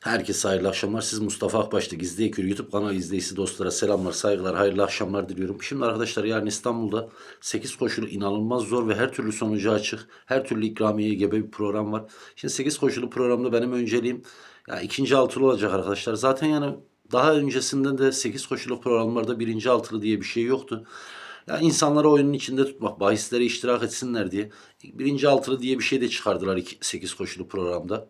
Herkese hayırlı akşamlar. Siz Mustafa Akbaş'ta Gizli Ekür YouTube kanalı izleyicisi dostlara selamlar, saygılar, hayırlı akşamlar diliyorum. Şimdi arkadaşlar yarın İstanbul'da 8 koşulu inanılmaz zor ve her türlü sonucu açık, her türlü ikramiyeye gebe bir program var. Şimdi 8 koşulu programda benim önceliğim ya ikinci altılı olacak arkadaşlar. Zaten yani daha öncesinden de 8 koşulu programlarda birinci altılı diye bir şey yoktu. Ya insanları oyunun içinde tutmak, bahislere iştirak etsinler diye. Birinci altılı diye bir şey de çıkardılar 8 koşulu programda.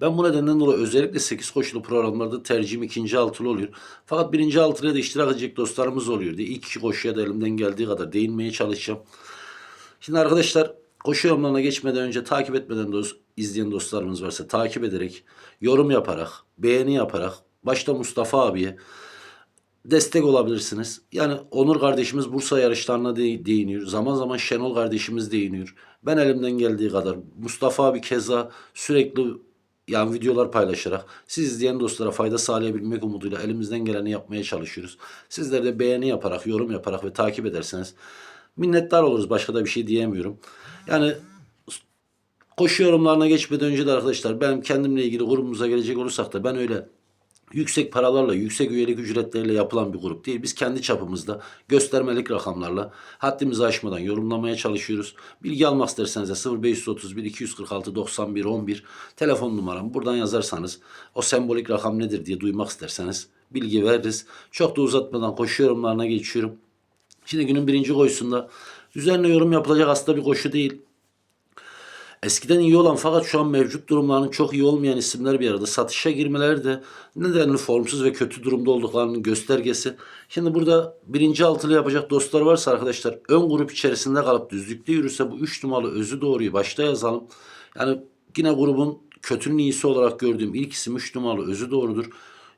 Ben bu nedenden dolayı özellikle 8 koşulu programlarda tercihim ikinci altılı oluyor. Fakat birinci altılıya da iştirak edecek dostlarımız oluyor diye ilk iki koşuya da elimden geldiği kadar değinmeye çalışacağım. Şimdi arkadaşlar koşu yorumlarına geçmeden önce takip etmeden dost, izleyen dostlarımız varsa takip ederek, yorum yaparak, beğeni yaparak, başta Mustafa abiye destek olabilirsiniz. Yani Onur kardeşimiz Bursa yarışlarına de- değiniyor. Zaman zaman Şenol kardeşimiz değiniyor. Ben elimden geldiği kadar Mustafa abi keza sürekli yani videolar paylaşarak siz izleyen dostlara fayda sağlayabilmek umuduyla elimizden geleni yapmaya çalışıyoruz. Sizler de beğeni yaparak, yorum yaparak ve takip ederseniz minnettar oluruz. Başka da bir şey diyemiyorum. Yani koşu yorumlarına geçmeden önce de arkadaşlar benim kendimle ilgili grubumuza gelecek olursak da ben öyle yüksek paralarla, yüksek üyelik ücretleriyle yapılan bir grup değil. Biz kendi çapımızda göstermelik rakamlarla haddimizi aşmadan yorumlamaya çalışıyoruz. Bilgi almak isterseniz de 0531 246 91 11 telefon numaram. Buradan yazarsanız o sembolik rakam nedir diye duymak isterseniz bilgi veririz. Çok da uzatmadan koşu yorumlarına geçiyorum. Şimdi günün birinci koşusunda üzerine yorum yapılacak aslında bir koşu değil. Eskiden iyi olan fakat şu an mevcut durumlarının çok iyi olmayan isimler bir arada. Satışa girmeleri de nedenli formsuz ve kötü durumda olduklarının göstergesi. Şimdi burada birinci altılı yapacak dostlar varsa arkadaşlar ön grup içerisinde kalıp düzlükte yürürse bu 3 numaralı özü doğruyu başta yazalım. Yani yine grubun kötünün iyisi olarak gördüğüm ilk isim 3 numaralı özü doğrudur.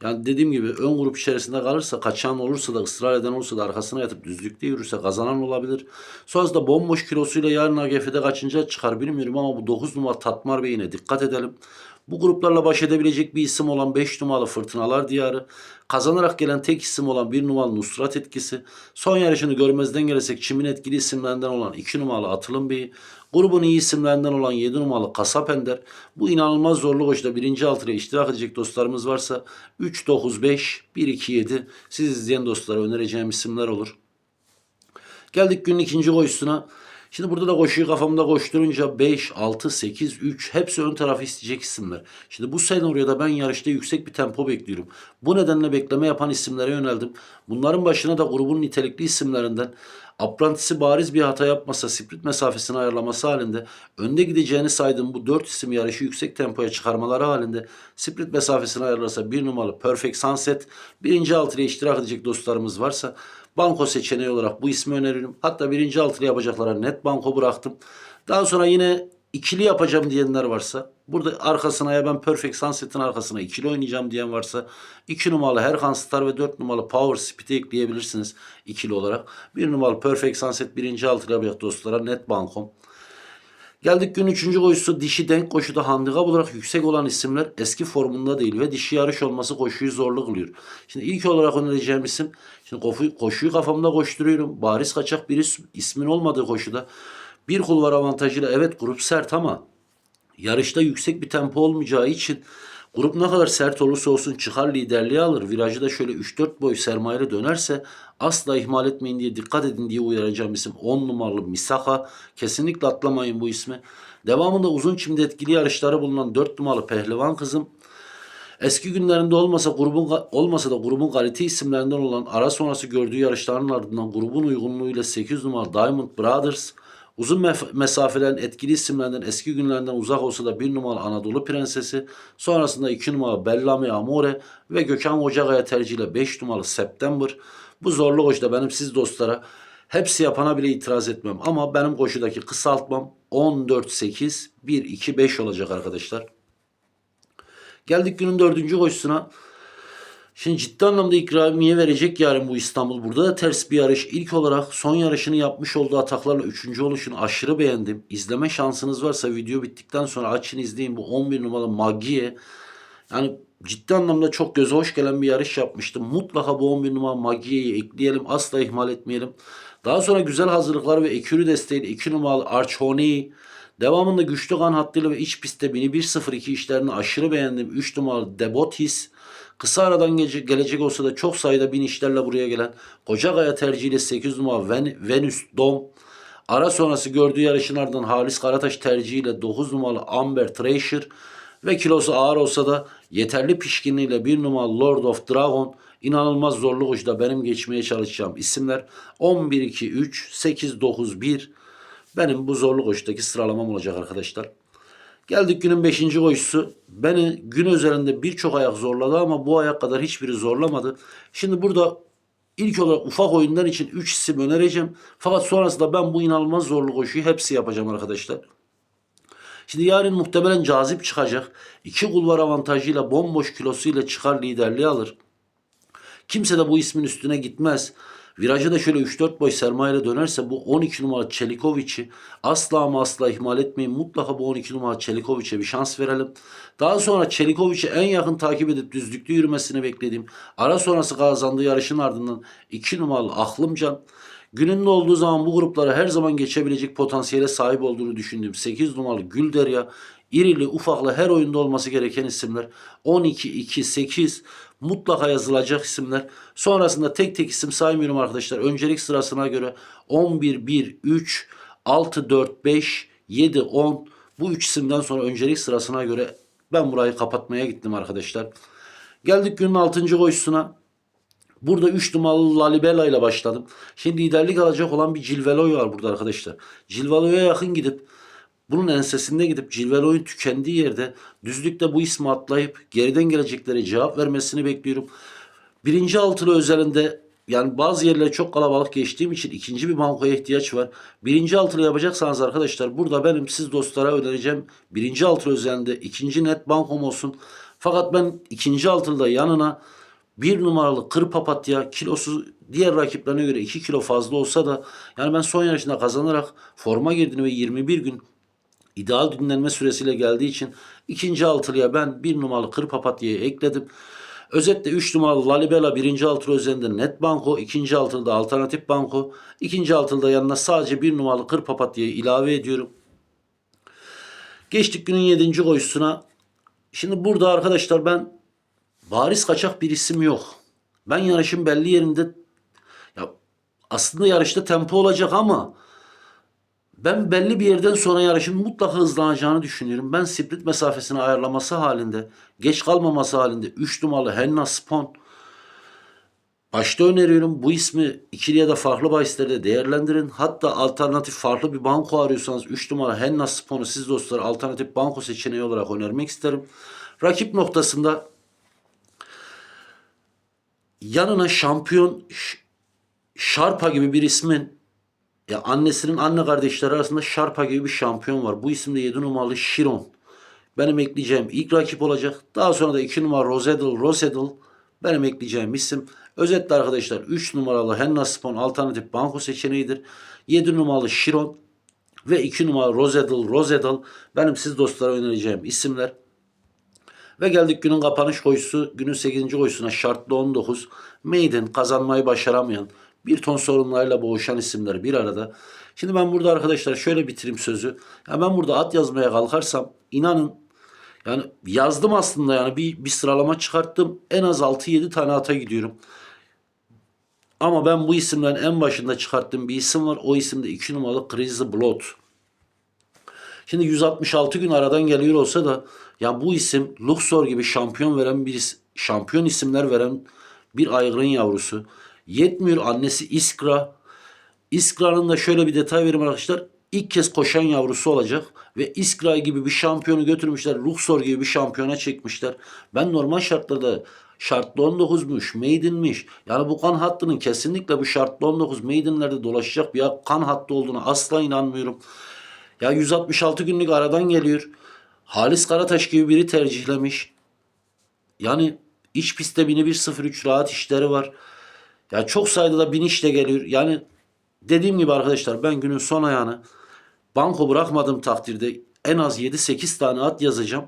Yani dediğim gibi ön grup içerisinde kalırsa, kaçan olursa da, ısrar eden olursa da arkasına yatıp düzlükte yürürse kazanan olabilir. Sonrasında bomboş kilosuyla yarın AGF'de kaçıncı çıkar bilmiyorum ama bu 9 numara Tatmar Bey'ine dikkat edelim. Bu gruplarla baş edebilecek bir isim olan 5 numaralı Fırtınalar Diyarı, kazanarak gelen tek isim olan 1 numaralı Nusrat etkisi, son yarışını görmezden gelirsek çimin etkili isimlerinden olan 2 numaralı Atılım Bey, grubun iyi isimlerinden olan 7 numaralı Kasap Ender, bu inanılmaz zorlu koşuda birinci altıya iştirak edecek dostlarımız varsa 3, 9, 5, 1, 2, 7 siz izleyen dostlara önereceğim isimler olur. Geldik günün ikinci koşusuna. Şimdi burada da koşuyu kafamda koşturunca 5, 6, 8, 3 hepsi ön tarafı isteyecek isimler. Şimdi bu senaryoda ben yarışta yüksek bir tempo bekliyorum. Bu nedenle bekleme yapan isimlere yöneldim. Bunların başına da grubun nitelikli isimlerinden Aprantisi bariz bir hata yapmasa sprint mesafesini ayarlaması halinde önde gideceğini saydığım bu 4 isim yarışı yüksek tempoya çıkarmaları halinde sprint mesafesini ayarlasa bir numaralı Perfect Sunset birinci altıya iştirak edecek dostlarımız varsa banko seçeneği olarak bu ismi öneririm. Hatta birinci altılı yapacaklara net banko bıraktım. Daha sonra yine ikili yapacağım diyenler varsa burada arkasına ya ben Perfect Sunset'in arkasına ikili oynayacağım diyen varsa 2 numaralı Herkan Star ve 4 numaralı Power Speed'i ekleyebilirsiniz ikili olarak. 1 numaralı Perfect Sunset birinci altılı yapacak dostlara net bankom. Geldik gün üçüncü koşusu dişi denk koşuda handikap olarak yüksek olan isimler eski formunda değil ve dişi yarış olması koşuyu zorlu kılıyor. Şimdi ilk olarak önereceğim isim, şimdi koşuyu, kafamda koşturuyorum. Bariz kaçak bir ismin olmadığı koşuda bir kulvar avantajıyla evet grup sert ama yarışta yüksek bir tempo olmayacağı için grup ne kadar sert olursa olsun çıkar liderliği alır. Virajı da şöyle 3-4 boy sermayeli dönerse asla ihmal etmeyin diye dikkat edin diye uyaracağım isim 10 numaralı Misaka. Kesinlikle atlamayın bu ismi. Devamında uzun çimde etkili yarışları bulunan 4 numaralı Pehlivan kızım. Eski günlerinde olmasa grubun olmasa da grubun kalite isimlerinden olan ara sonrası gördüğü yarışların ardından grubun uygunluğuyla 8 numaralı Diamond Brothers Uzun mef- mesafelerin etkili isimlerinden eski günlerden uzak olsa da bir numaralı Anadolu Prensesi, sonrasında iki numaralı Bellamy Amore ve Gökhan Ocakaya tercihiyle 5 numaralı September. Bu zorlu koşuda benim siz dostlara hepsi yapana bile itiraz etmem ama benim koşudaki kısaltmam 14-8-1-2-5 olacak arkadaşlar. Geldik günün dördüncü koşusuna. Şimdi ciddi anlamda ikramiye verecek yarın bu İstanbul. Burada da ters bir yarış. İlk olarak son yarışını yapmış olduğu ataklarla 3. oluşunu aşırı beğendim. İzleme şansınız varsa video bittikten sonra açın izleyin. Bu 11 numaralı Magie. Yani ciddi anlamda çok göze hoş gelen bir yarış yapmıştım. Mutlaka bu 11 numaralı Magie'yi ekleyelim. Asla ihmal etmeyelim. Daha sonra güzel hazırlıklar ve ekürü desteğiyle 2 numaralı Archoni Devamında güçlü kan hattıyla ve iç pistte 1001-02 işlerini aşırı beğendim. 3 numaralı Debotis. Kısa aradan gece- gelecek olsa da çok sayıda bin işlerle buraya gelen Kocakaya tercihiyle 8 numara Ven- Venüs Dom. Ara sonrası gördüğü yarışın ardından Halis Karataş tercihiyle 9 numaralı Amber Treasure ve kilosu ağır olsa da yeterli pişkinliğiyle 1 numaralı Lord of Dragon inanılmaz zorlu koşuda benim geçmeye çalışacağım isimler 11 2 3 8 9 1 benim bu zorlu koşudaki sıralamam olacak arkadaşlar. Geldik günün 5. koşusu. Beni gün üzerinde birçok ayak zorladı ama bu ayak kadar hiçbiri zorlamadı. Şimdi burada ilk olarak ufak oyunlar için 3 isim önereceğim. Fakat sonrasında ben bu inanılmaz zorlu koşuyu hepsi yapacağım arkadaşlar. Şimdi yarın muhtemelen cazip çıkacak. İki kulvar avantajıyla bomboş kilosuyla çıkar liderliği alır. Kimse de bu ismin üstüne gitmez. Virajı da şöyle 3-4 boy sermayeyle dönerse bu 12 numara Çelikovic'i asla ama asla ihmal etmeyin. Mutlaka bu 12 numara Çelikovic'e bir şans verelim. Daha sonra Çelikovic'i en yakın takip edip düzlükte yürümesini beklediğim ara sonrası kazandığı yarışın ardından 2 numaralı Aklımcan Gününde olduğu zaman bu gruplara her zaman geçebilecek potansiyele sahip olduğunu düşündüğüm 8 numaralı Gülderya, irili ufaklı her oyunda olması gereken isimler. 12, 2, 8 mutlaka yazılacak isimler. Sonrasında tek tek isim saymıyorum arkadaşlar. Öncelik sırasına göre 11, 1, 3, 6, 4, 5, 7, 10 bu üç isimden sonra öncelik sırasına göre ben burayı kapatmaya gittim arkadaşlar. Geldik günün 6. koşusuna. Burada 3 numaralı Lalibela ile başladım. Şimdi liderlik alacak olan bir Cilveloy var burada arkadaşlar. Cilveloy'a yakın gidip bunun ensesinde gidip Cilveloy'un tükendiği yerde düzlükte bu ismi atlayıp geriden geleceklere cevap vermesini bekliyorum. Birinci altılı özelinde yani bazı yerlere çok kalabalık geçtiğim için ikinci bir bankoya ihtiyaç var. Birinci altılı yapacaksanız arkadaşlar burada benim siz dostlara önereceğim birinci altılı özelinde ikinci net bankom olsun. Fakat ben ikinci altılıda yanına bir numaralı kır papatya kilosu diğer rakiplerine göre 2 kilo fazla olsa da yani ben son yarışında kazanarak forma girdiğini ve 21 gün ideal dinlenme süresiyle geldiği için ikinci altılıya ben bir numaralı kır papatyayı ekledim. Özetle 3 numaralı Lalibela birinci altılı üzerinde net banko, ikinci altılıda alternatif banko, ikinci altılıda yanına sadece bir numaralı kır papatyayı ilave ediyorum. Geçtik günün 7. koşusuna. Şimdi burada arkadaşlar ben bariz kaçak bir isim yok. Ben yarışın belli yerinde ya aslında yarışta tempo olacak ama ben belli bir yerden sonra yarışın mutlaka hızlanacağını düşünüyorum. Ben sprint mesafesini ayarlaması halinde, geç kalmaması halinde 3 numaralı Henna Spon başta öneriyorum. Bu ismi ikili ya da farklı bahislerde değerlendirin. Hatta alternatif farklı bir banko arıyorsanız 3 numara Henna Spon'u siz dostlar alternatif banko seçeneği olarak önermek isterim. Rakip noktasında yanına şampiyon Şarpa gibi bir ismin ya annesinin anne kardeşleri arasında Şarpa gibi bir şampiyon var. Bu isimde 7 numaralı Şiron. Benim ekleyeceğim ilk rakip olacak. Daha sonra da 2 numara Rosedal Rosedal benim ekleyeceğim isim. Özetle arkadaşlar 3 numaralı Henna Spon alternatif banko seçeneğidir. 7 numaralı Şiron ve 2 numaralı Rosedal Rosedal benim siz dostlara önereceğim isimler. Ve geldik günün kapanış koşusu. Günün 8. koşusuna şartlı 19. Maiden kazanmayı başaramayan bir ton sorunlarla boğuşan isimler bir arada. Şimdi ben burada arkadaşlar şöyle bitireyim sözü. Ya ben burada at yazmaya kalkarsam inanın yani yazdım aslında yani bir, bir sıralama çıkarttım. En az 6-7 tane ata gidiyorum. Ama ben bu isimlerin en başında çıkarttığım bir isim var. O isim de 2 numaralı Crazy Blood. Şimdi 166 gün aradan geliyor olsa da ya bu isim Luxor gibi şampiyon veren bir şampiyon isimler veren bir aygırın yavrusu. Yetmiyor annesi Iskra. Iskra'nın da şöyle bir detay vereyim arkadaşlar. İlk kez koşan yavrusu olacak ve Iskra gibi bir şampiyonu götürmüşler. Luxor gibi bir şampiyona çekmişler. Ben normal şartlarda şartlı 19'muş, maiden'miş. Yani bu kan hattının kesinlikle bu şartlı 19 maiden'lerde dolaşacak bir kan hattı olduğunu asla inanmıyorum. Ya 166 günlük aradan geliyor. Halis Karataş gibi biri tercihlemiş. Yani iç pistte 1103 rahat işleri var. Ya çok sayıda da binişle geliyor. Yani dediğim gibi arkadaşlar ben günün son ayağını banko bırakmadığım takdirde en az 7-8 tane at yazacağım.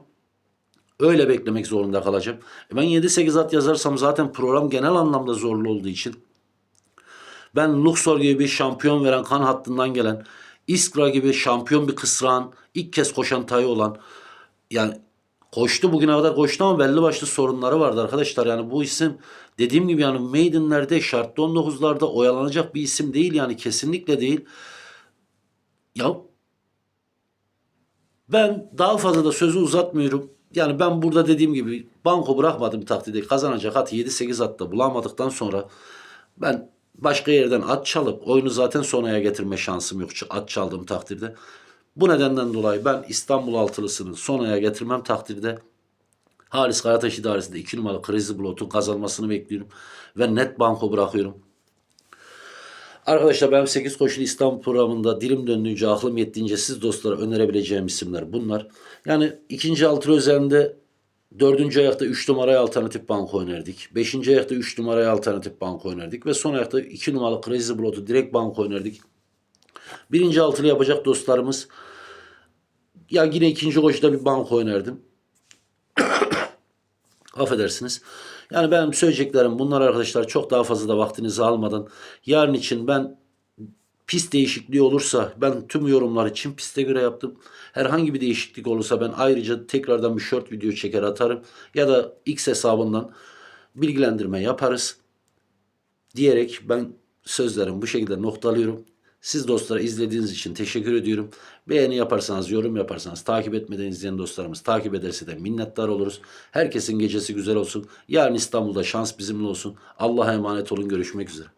Öyle beklemek zorunda kalacağım. E ben 7-8 at yazarsam zaten program genel anlamda zorlu olduğu için ben Luxor gibi bir şampiyon veren kan hattından gelen İskra gibi şampiyon bir kısrağın ilk kez koşan tayı olan yani koştu bugüne kadar koştu ama belli başlı sorunları vardı arkadaşlar. Yani bu isim dediğim gibi yani Maiden'lerde şartlı 19'larda oyalanacak bir isim değil yani kesinlikle değil. Ya ben daha fazla da sözü uzatmıyorum. Yani ben burada dediğim gibi banko bırakmadım takdirde kazanacak at 7-8 atta bulamadıktan sonra ben başka yerden at çalıp oyunu zaten sonraya getirme şansım yok at çaldığım takdirde. Bu nedenden dolayı ben İstanbul altılısını sonraya getirmem takdirde Halis Karataş idaresinde 2 numaralı Crazy Blood'un kazanmasını bekliyorum. Ve net banko bırakıyorum. Arkadaşlar ben 8 koşulu İstanbul programında dilim döndüğünce, aklım yettiğince siz dostlara önerebileceğim isimler bunlar. Yani ikinci altılı üzerinde dördüncü ayakta 3 numaraya alternatif banko önerdik. Beşinci ayakta 3 numaraya alternatif banko önerdik. Ve son ayakta 2 numaralı Crazy Blood'u direkt banko önerdik. Birinci altılı yapacak dostlarımız ya yine ikinci koşuda bir banko önerdim. Affedersiniz. Yani benim söyleyeceklerim bunlar arkadaşlar çok daha fazla da vaktinizi almadan yarın için ben pist değişikliği olursa ben tüm yorumlar için piste göre yaptım. Herhangi bir değişiklik olursa ben ayrıca tekrardan bir short video çeker atarım ya da X hesabından bilgilendirme yaparız diyerek ben sözlerimi bu şekilde noktalıyorum. Siz dostlara izlediğiniz için teşekkür ediyorum. Beğeni yaparsanız, yorum yaparsanız, takip etmeden izleyen dostlarımız takip ederse de minnettar oluruz. Herkesin gecesi güzel olsun. Yarın İstanbul'da şans bizimle olsun. Allah'a emanet olun. Görüşmek üzere.